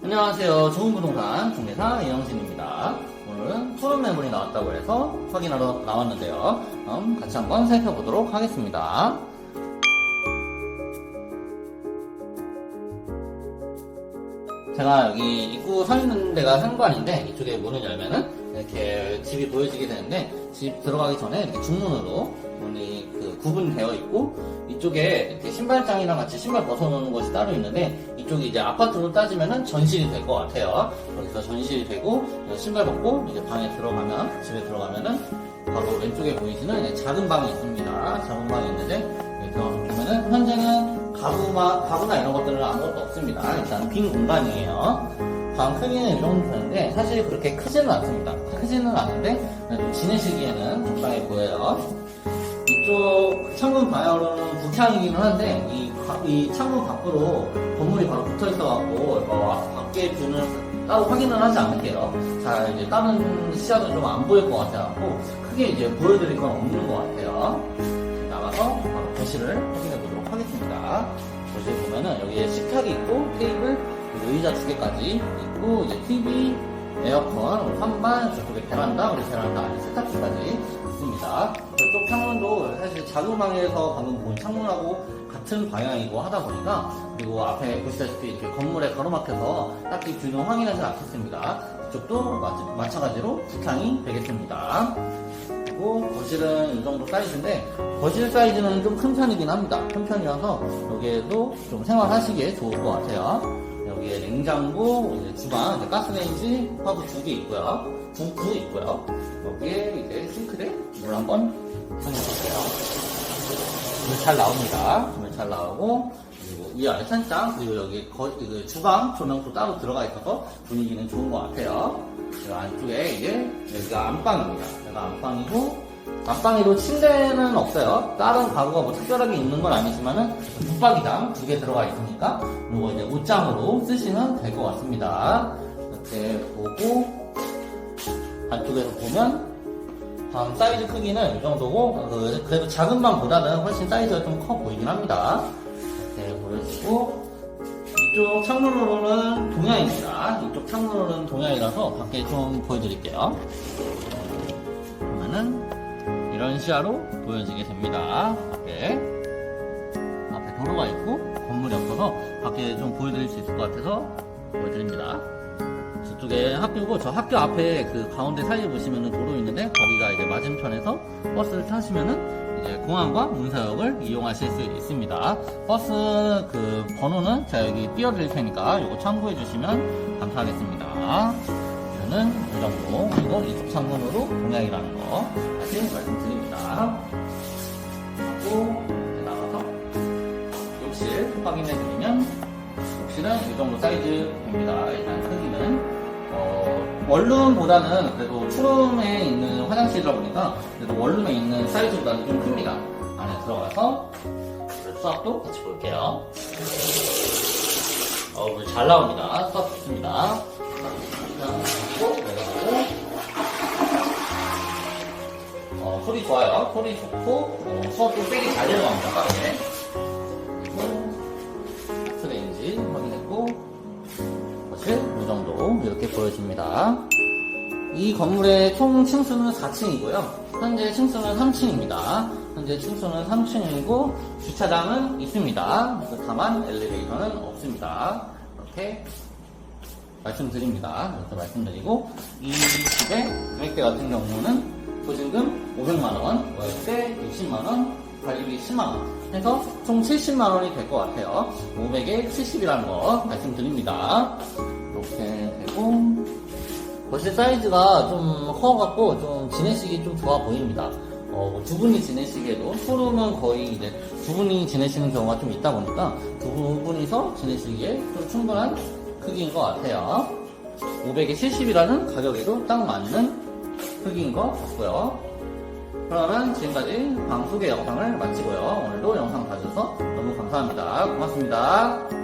안녕하세요. 좋은 부동산 중개사 이영진입니다. 오늘은 토론 매물이 나왔다고 해서 확인하러 나왔는데요. 그럼 같이 한번 살펴보도록 하겠습니다. 제가 여기 입구 서 있는 데가 현관인데 이쪽에 문을 열면은 이렇게 집이 보여지게 되는데 집 들어가기 전에 이렇게 중문으로 문이 그 구분되어 있고 이쪽에 이렇게 신발장이랑 같이 신발 벗어놓는 곳이 따로 있는데 이쪽이 이제 아파트로 따지면은 전실이 될 것 같아요. 여기서 전실이 되고 신발 벗고 이제 방에 들어가면 집에 들어가면은 바로 왼쪽에 보이시는 작은 방이 있습니다. 작은 방이 있는데 들어가서 보면은 현재는 가구나 가구나 이런 것들은 아무것도 없습니다. 일단 빈 공간이에요. 방 크기는 이 정도 되는데 사실 그렇게 크지는 않습니다. 크지는 않은데 좀 지내시기에는 적당히 보여요. 이쪽 창문 방향으로는 북향이기는 한데 이, 가- 이 창문 밖으로 건물이 바로 붙어 있어갖고 어, 밖에 뷰는 따로 확인을 하지 않을게요. 자 이제 다른 시야도 좀 안 보일 것 같아갖고 크게 이제 보여드릴 건 없는 것 같아요. 나가서 바로 거실을 확인해 보도록 하겠습니다. 거실 보면은 여기에 식탁이 있고 테이블 의자 두 개까지 있고 이제 TV, 에어컨, 환반, 저쪽에 베란다, 그리고 베란다 안에 세탁기까지 있습니다. 저쪽 창문도 사실 방에서 방금 본 창문하고 같은 방향이고 하다 보니까 그리고 앞에 보시다시피 이렇게 건물에 가로막혀서 딱히 뷰는 확인하지 않겠습니다. 이쪽도 마- 마찬가지로 북향이 되겠습니다. 그리고 거실은 이 정도 사이즈인데 거실 사이즈는 좀 큰 편이긴 합니다. 큰 편이어서 여기에도 좀 생활하시기에 좋을 것 같아요. 여기에 냉장고, 이제 주방, 이제 가스레인지, 화구 두개 있고요. 부부 있고요. 여기에 이제 싱크대 물 한번 확인해볼게요. 물 잘 나옵니다. 물 잘 나오고 그리고 위아래 찬장 그리고 여기 거, 그 주방 조명도 따로 들어가 있어서 분위기는 좋은 것 같아요. 그 안쪽에 이제 여기가 안방입니다. 여기가 안방이고 안방에도 침대는 없어요. 다른 가구가 뭐 특별하게 있는 건 아니지만은 붙박이장 두 개 들어가 있으니까 이거 이제 옷장으로 쓰시면 될 것 같습니다. 이렇게 보고 안쪽에서 보면 방 사이즈 크기는 이 정도고 그- 그래도 작은 방보다는 훨씬 사이즈가 좀 커 보이긴 합니다. 이렇게 보여지고 이쪽 창문으로는 동양입니다. 이쪽 창문으로는 동양이라서 밖에 좀 보여드릴게요. 보면은 이런 시야로 보여지게 됩니다. 앞에 앞에 도로가 있고 건물이 없어서 밖에 좀 보여드릴 수 있을 것 같아서 보여드립니다. 저쪽에 학교고 저 학교 앞에 그 가운데 사이에 보시면은 도로 있는데 거기가 이제 맞은편에서 버스를 타시면은 이제 공항과 문서역을 이용하실 수 있습니다. 버스 그 번호는 제가 여기 띄워드릴 테니까 이거 참고해 주시면 감사하겠습니다. 이거는 이 정도 그리고 이쪽 창문으로 동양이라는 거 다시 말씀드립니다. 그리고 이제 나가서 욕실 확인해 드리면 욕실은 이 정도 사이즈 됩니다. 일단 크기는 어, 원룸보다는 그래도 투룸에 있는 화장실이다 보니까 그래도 원룸에 있는 사이즈보다는 좀 큽니다. 안에 들어가서 수압도 같이 볼게요. 어, 물잘 나옵니다. 수압 좋습니다. 어, 소리 좋아요. 소리 좋고 어, 수압도 세게 잘 내려갑니다. 빠르게. 그리고 스레인지 확인했고 거실 이 정도 이렇게 보여집니다. 이 건물의 총 층수는 4층이고요. 현재 층수는 3층입니다. 현재 층수는 3층이고 주차장은 있습니다. 다만 엘리베이터는 없습니다. 이렇게 말씀드립니다. 이렇게 말씀드리고 이 집의 금액대 같은 경우는 보증금 500만 원, 월세 60만 원, 관리비 10만 원 해서 총 70만 원이 될 것 같아요. 500에 70이라는 거 말씀드립니다. 이렇게 되고 거실 사이즈가 좀 커갖고 좀 지내시기 좀 좋아 보입니다. 어, 뭐두 분이 지내시기에도 투룸은 거의 이제 두 분이 지내시는 경우가 좀 있다 보니까 두 분이서 지내시기에 좀 충분한 크기인 것 같아요. 500에 70이라는 가격에도 딱 맞는 크기인 것 같고요. 그러면 지금까지 방 소개 영상을 마치고요. 오늘도 영상 봐주셔서 너무 감사합니다. 고맙습니다.